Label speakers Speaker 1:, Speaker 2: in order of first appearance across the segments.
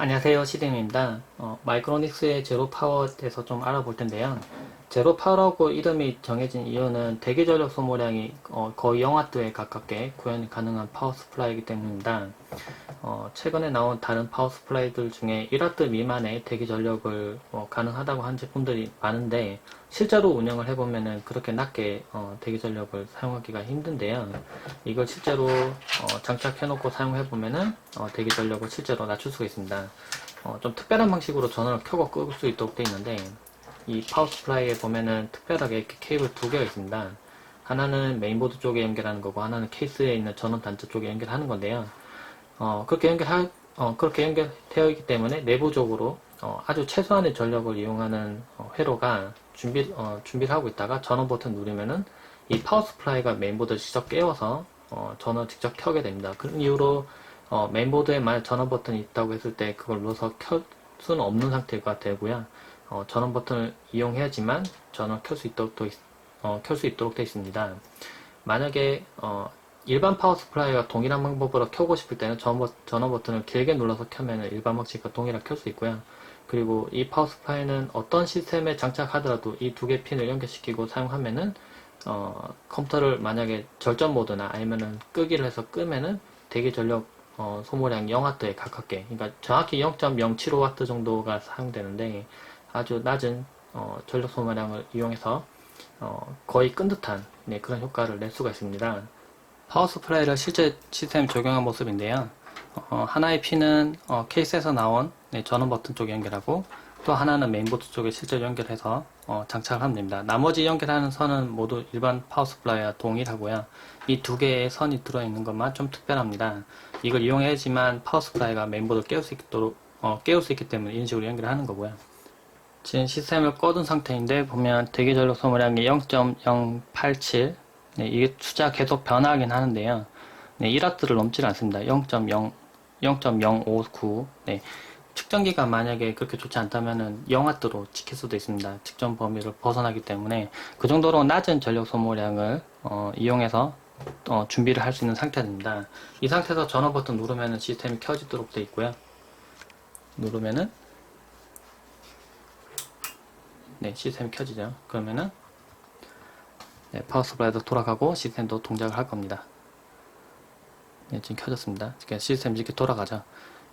Speaker 1: 안녕하세요 시댕입니다. 어, 마이크로닉스의 제로 파워에 대해서 좀 알아볼 텐데요. 제로 파워라고 이름이 정해진 이유는 대기 전력 소모량이 어, 거의 0와트에 가깝게 구현이 가능한 파워 스플라이이기 때문입니다 어, 최근에 나온 다른 파워 스플라이들 중에 1와트 미만의 대기 전력을 어, 가능하다고 한 제품들이 많은데 실제로 운영을 해보면은 그렇게 낮게 어, 대기 전력을 사용하기가 힘든데요 이걸 실제로 어, 장착해놓고 사용해보면은 어, 대기 전력을 실제로 낮출 수가 있습니다. 어, 좀 특별한 방식으로 전원을 켜고 끄을 수 있도록 되어 있는데 이 파워 스플라이에 보면은 특별하게 이렇게 케이블 두 개가 있습니다. 하나는 메인보드 쪽에 연결하는 거고 하나는 케이스에 있는 전원 단자 쪽에 연결하는 건데요. 어, 그렇게 연결할 어, 그렇게 연결되어 있기 때문에 내부적으로 어, 아주 최소한의 전력을 이용하는 어, 회로가 준비 어, 준비를 하고 있다가 전원 버튼 누르면은 이 파워 스플라이가 메인보드를 직접 깨워서 어, 전원 직접 켜게 됩니다. 그런 이유로 어, 메인보드에 만약 전원 버튼이 있다고 했을 때 그걸 눌러서 켤 수는 없는 상태가 되고요. 어, 전원 버튼을 이용해야지만 전원 켤 수 있도록 어, 켤수 있도록 되어 있습니다. 만약에 어, 일반 파워 스플라이가 동일한 방법으로 켜고 싶을 때는 전원, 버튼을 길게 눌러서 켜면 일반 방식과 동일하게 켤 수 있고요. 그리고 이 파워 스플라이는 어떤 시스템에 장착하더라도 이 두 개 핀을 연결시키고 사용하면은 어, 컴퓨터를 만약에 절전 모드나 아니면은 끄기를 해서 끄면은 대기 전력 어, 소모량 0와트에 가깝게 그러니까 정확히 0.075와트 정도가 사용되는데 아주 낮은 어, 전력 소모량을 이용해서 어, 거의 끈 듯한 네, 그런 효과를 낼 수가 있습니다. 파워 스프라이를 실제 시스템에 적용한 모습인데요. 어, 하나의 핀은 어, 케이스에서 나온 네, 전원 버튼 쪽에 연결하고 또 하나는 메인보드 쪽에 실제로 연결해서 어, 장착을 하면 됩니다. 나머지 연결하는 선은 모두 일반 파워 스플라이와 동일하고요. 이 두 개의 선이 들어있는 것만 좀 특별합니다. 이걸 이용해야지만 파워 스플라이가 메인보드를 깨울 수 있도록 어, 깨울 수 있기 때문에 이런 식으로 연결하는 거고요. 지금 시스템을 꺼둔 상태인데 보면 대기 전력 소모량이 0.087 네, 이게 숫자 계속 변화하긴 하는데요. 네, 1와트를 넘지 않습니다. 0.0 0.059 네, 측정기가 만약에 그렇게 좋지 않다면은 0와트로 찍힐 수도 있습니다. 측정 범위를 벗어나기 때문에 그 정도로 낮은 전력 소모량을 어, 이용해서 어, 준비를 할 수 있는 상태입니다. 이 상태에서 전원 버튼 누르면은 시스템이 켜지도록 되어 있고요. 누르면은 네 시스템이 켜지죠. 그러면은 네, 파워 스플라이도 돌아가고 시스템도 동작을 할 겁니다. 네, 지금 켜졌습니다. 그러니까 시스템이 이렇게 돌아가죠.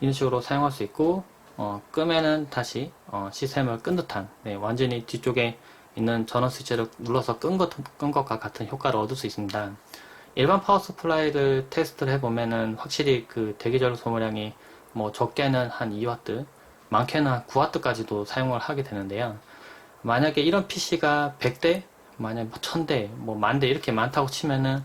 Speaker 1: 이런 식으로 사용할 수 있고 어, 끄면은 다시 어, 시스템을 끈 듯한 네, 완전히 뒤쪽에 있는 전원 스위치를 눌러서 끈, 것, 끈 것과 같은 효과를 얻을 수 있습니다. 일반 파워 스플라이를 테스트를 해보면은 확실히 그 대기 전력 소모량이 뭐 적게는 한 2와트, 많게는 한 9와트까지도 사용을 하게 되는데요. 만약에 이런 PC가 100대, 만약 뭐 1000대, 뭐 만대 이렇게 많다고 치면은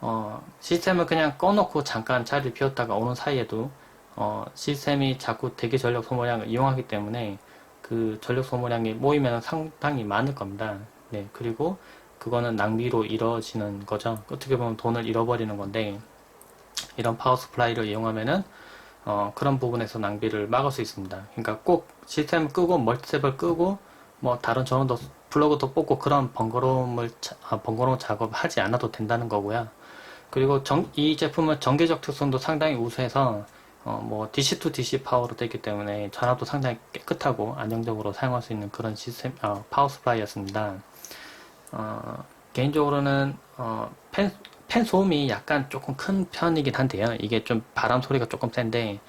Speaker 1: 어, 시스템을 그냥 꺼놓고 잠깐 자리를 비웠다가 오는 사이에도 어, 시스템이 자꾸 대기 전력 소모량을 이용하기 때문에 그 전력 소모량이 모이면 상당히 많을 겁니다. 네, 그리고 그거는 낭비로 이루어지는 거죠. 어떻게 보면 돈을 잃어버리는 건데 이런 파워 스플라이를 이용하면은 어, 그런 부분에서 낭비를 막을 수 있습니다. 그러니까 꼭 시스템 끄고 멀티탭을 끄고 뭐 다른 전원도 플러그도 뽑고 그런 번거로움을 자- 아, 번거로운 작업을 하지 않아도 된다는 거고요. 그리고 정- 이 제품은 전기적 특성도 상당히 우수해서 어, 뭐 DC to DC 파워로 되기 때문에 전압도 상당히 깨끗하고 안정적으로 사용할 수 있는 그런 시스템 어, 파워 스프라이였습니다. 어, 개인적으로는 어, 팬, 팬 소음이 약간 조금 큰 편이긴 한데요. 이게 좀 바람 소리가 조금 센데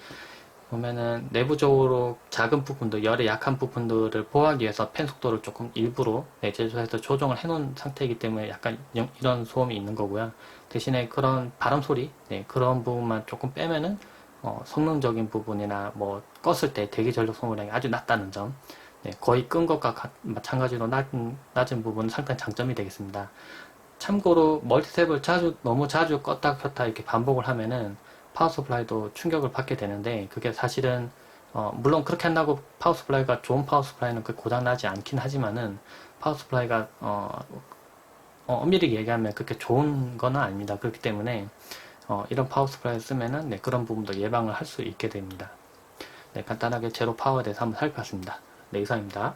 Speaker 1: 보면은 내부적으로 작은 부분도 열에 약한 부분들을 보호하기 위해서 팬 속도를 조금 일부러 네, 제조해서 조정을 해놓은 상태이기 때문에 약간 영- 이런 소음이 있는 거고요. 대신에 그런 바람 소리 네, 그런 부분만 조금 빼면은 어, 성능적인 부분이나 뭐 껐을 때 대기 전력 소모량이 아주 낮다는 점 네, 거의 끈 것과 같- 마찬가지로 낮은, 낮은 부분은 상당히 장점이 되겠습니다. 참고로 멀티탭을 자주 너무 자주 껐다 켰다 이렇게 반복을 하면은 파워 서플라이도 충격을 받게 되는데 그게 사실은 어, 물론 그렇게 한다고 파워 서플라이가 좋은 파워 서플라이는 그 고장 나지 않긴 하지만은 파워 서플라이가 어, 어, 엄밀히 얘기하면 그렇게 좋은 거는 아닙니다. 그렇기 때문에 어, 이런 파워 서플라이를 쓰면은 네, 그런 부분도 예방을 할 수 있게 됩니다. 네, 간단하게 제로 파워에 대해서 한번 살펴봤습니다. 네, 이상입니다.